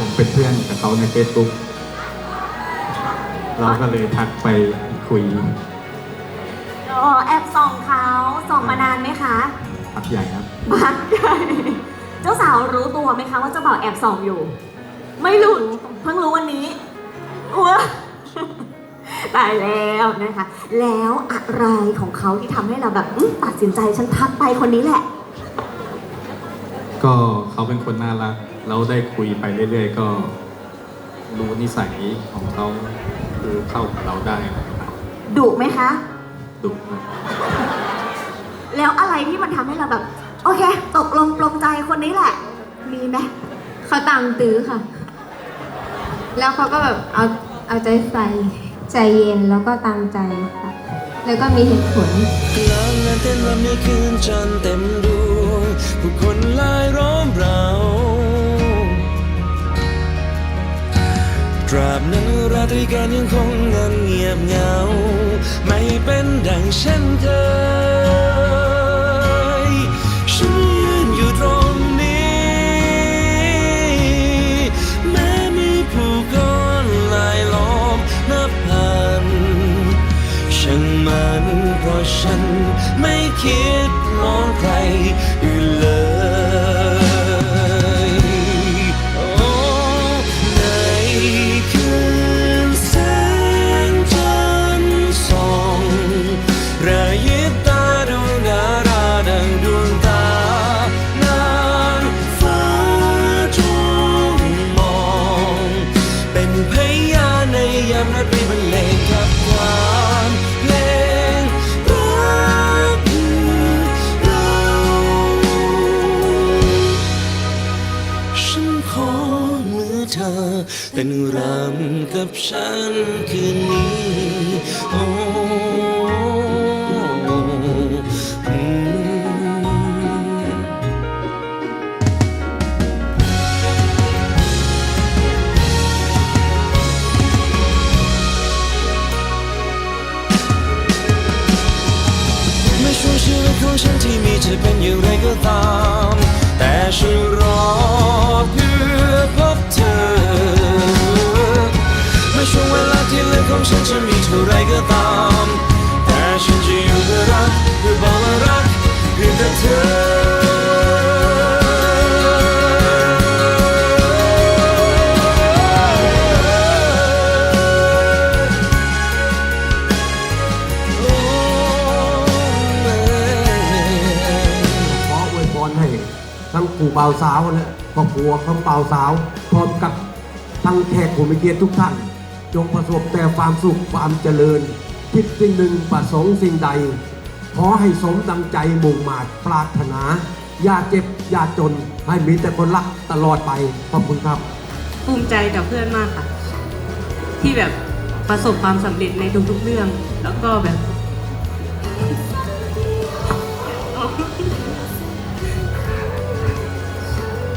ผมเป็นเพื่อนกับเขาในเฟซบุ๊กเราก็เลยทักไปคุยอ๋อแอบส่องเขาส่องมานานไหมคะพักใหญ่ครับบักใหญ่เจ้าสาวรู้ตัวไหมคะว่าเจ้าบ่าวแอบส่องอยู่ ไม่รู้เพิ่งรู้วันนี้ว้าตายแล้วนะคะ แล้วอะไรของเขาที่ทำให้เราแบบอื้อตัดสินใจฉันทักไปคนนี้แหละ ก็เขาเป็นคนน่ารัก เราได้คุยไปเรื่อย ๆ ก็รู้นิสัยของเขาคือเข้ากับเราได้นะครับดุไหมคะ ดุครับแล้วอะไรที่มันทำให้เราแบบ โอเค ตกลงปลงใจคนนี้แหละ มีไหมเขาตามตื้อค่ะ แล้วเขาก็แบบเอาเอาใจใส่ใจเย็นแล้วก็ตามใจค่ะ แล้วก็มีเหตุผลลางงานเต้นรำในคืนจันทร์เต็มดวงผู้คนลายล้อม ราบนั้นราตรีการยังคงเงันเงียบเหงา ไม่เป็นดังเช่นเคย ฉันยืนอยู่ตรงนี้ แม้มีผู้คนลายล้อมนับพันช่างมันเพราะฉันไม่คิดมองใครอื่น เป็นรำกับฉันคืนนี้โอ้ไม่ช่วงชีวิตของฉันที่มีจะเป็นอย่างไรก็ตาม แต่ฉันรอเพื่อ ช่วงเวลาที่เลือกของฉันจะมีเท่าไรก็ตาม แต่ฉันจะอยู่เพื่อรักเพื่อบอกว่ารักเพียงแต่เธอทั้งปู่เบาสาวและครอบครัวของเบาสาวพร้อมกับทั้งแขกผู้มีเกียรติทุกท่าน จงประสบแต่ความสุขความเจริญ คิดสิ่งหนึ่งประสงค์สิ่งใด ขอให้สมดังใจมุ่งมาดปรารถนา อย่าเจ็บ อย่าจน ให้มีแต่คนรักตลอดไป ขอบคุณครับ ภูมิใจกับเพื่อนมากค่ะ ที่แบบประสบความสำเร็จในทุกๆเรื่อง แล้วก็แบบ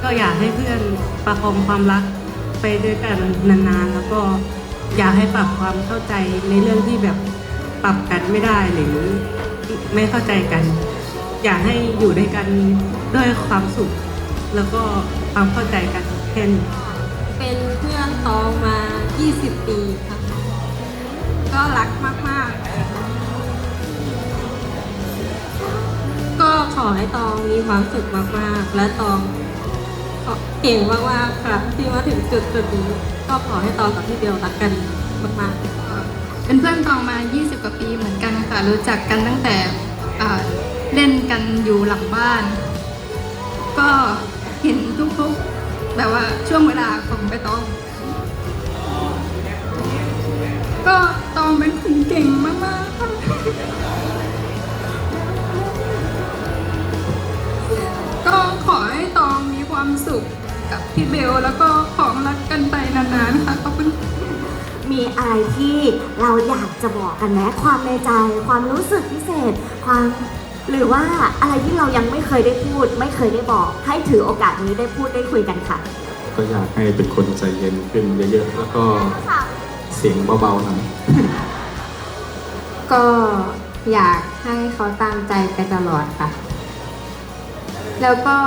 ก็อยากให้เพื่อนประคองความรักไปด้วยกันนานๆ แล้วก็ อยากให้ปรับความเข้าใจในเรื่องที่แบบปรับกันไม่ได้หรือไม่เข้าใจกัน อยากให้อยู่ด้วยกันด้วยความสุข แล้วก็ความเข้าใจกันแค่นเป็นเพื่อนตองมา 20 ปีค่ะก็รักมากๆ ก็ขอให้ตองมีความสุขมากๆ และตองเก่งมากๆค่ะที่มาถึงจุดจุดนี้ ก็ขอให้ตองกับพี่เบลรักกันมากๆเป็นเพื่อนตองมา 20 กว่าปีเหมือนกันค่ะ รู้จักกันตั้งแต่เล่นกันอยู่หลังบ้าน ก็เห็นทุกๆแบบว่าช่วงเวลาของไปตอง ก็ตองเป็นคนเก่งมากๆ ก็ขอให้ตองมีความสุขกับพี่เบลแล้วก็ของรัก กันไปนานๆค่ะขอบคุณมีอะไรที่เราอยากจะบอกกันไหมความในใจ ความรู้สึกพิเศษ ความหรือว่าอะไรที่เรายังไม่เคยได้พูด ไม่เคยได้บอก ให้ถือโอกาสนี้ได้พูดได้คุยกันค่ะ ก็อยากให้เป็นคนใจเย็นขึ้นเยอะๆแล้วก็เสียงเบาๆหน่อยก็อยากให้เขาตามใจไปตลอดค่ะ แล้วก็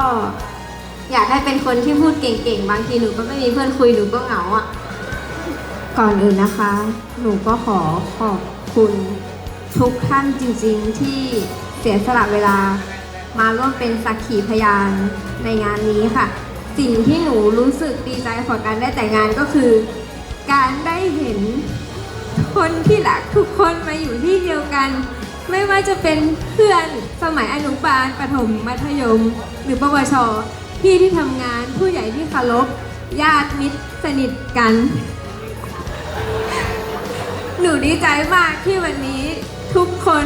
อยากให้เป็นคนที่พูดเก่งๆ บางทีหนูก็ไม่มีเพื่อนคุยหนูก็เหงาอะ ก่อนอื่นนะคะ หนูก็ขอขอบคุณทุกท่านจริงๆ ที่เสียสละเวลา มาร่วมเป็นสักขีพยานในงานนี้ค่ะ สิ่งที่หนูรู้สึกดีใจกว่าการได้แต่งงานก็คือ การได้เห็นคนที่รักทุกคนมาอยู่ที่เดียวกัน ไม่ว่าจะเป็นเพื่อนสมัยอนุบาลประถมมัธยม หรือปวช พี่ที่ทำงานผู้ใหญ่ที่เคารพญาติมิตรสนิทกัน หนูดีใจมากที่วันนี้ทุกคน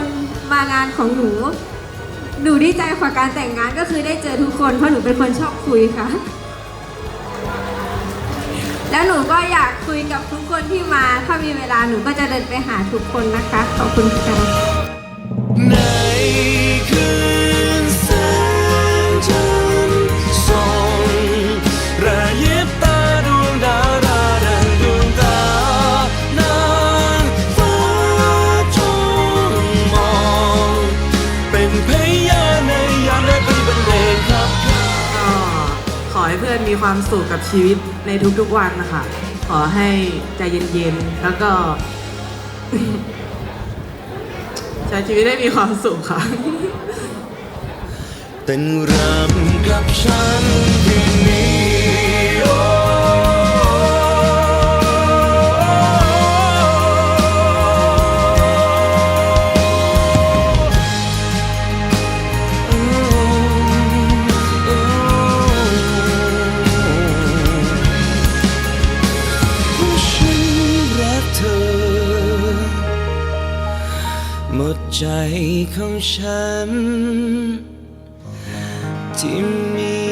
มางานของหนู หนูดีใจกว่าการแต่งงานก็คือได้เจอทุกคนเพราะหนูเป็นคนชอบคุยค่ะ แล้วหนูก็อยากคุยกับทุกคนที่มา ถ้ามีเวลาหนูก็จะเดินไปหาทุกคนนะคะ ขอบคุณค่ะ มีความสุขกับชีวิตในทุกๆวันนะคะ ขอให้ใจเย็นๆ แล้วก็ ใช้ชีวิตได้มีความสุขค่ะ เต้นรำกับฉันคืนนี้ มดใจของฉัน ที่มี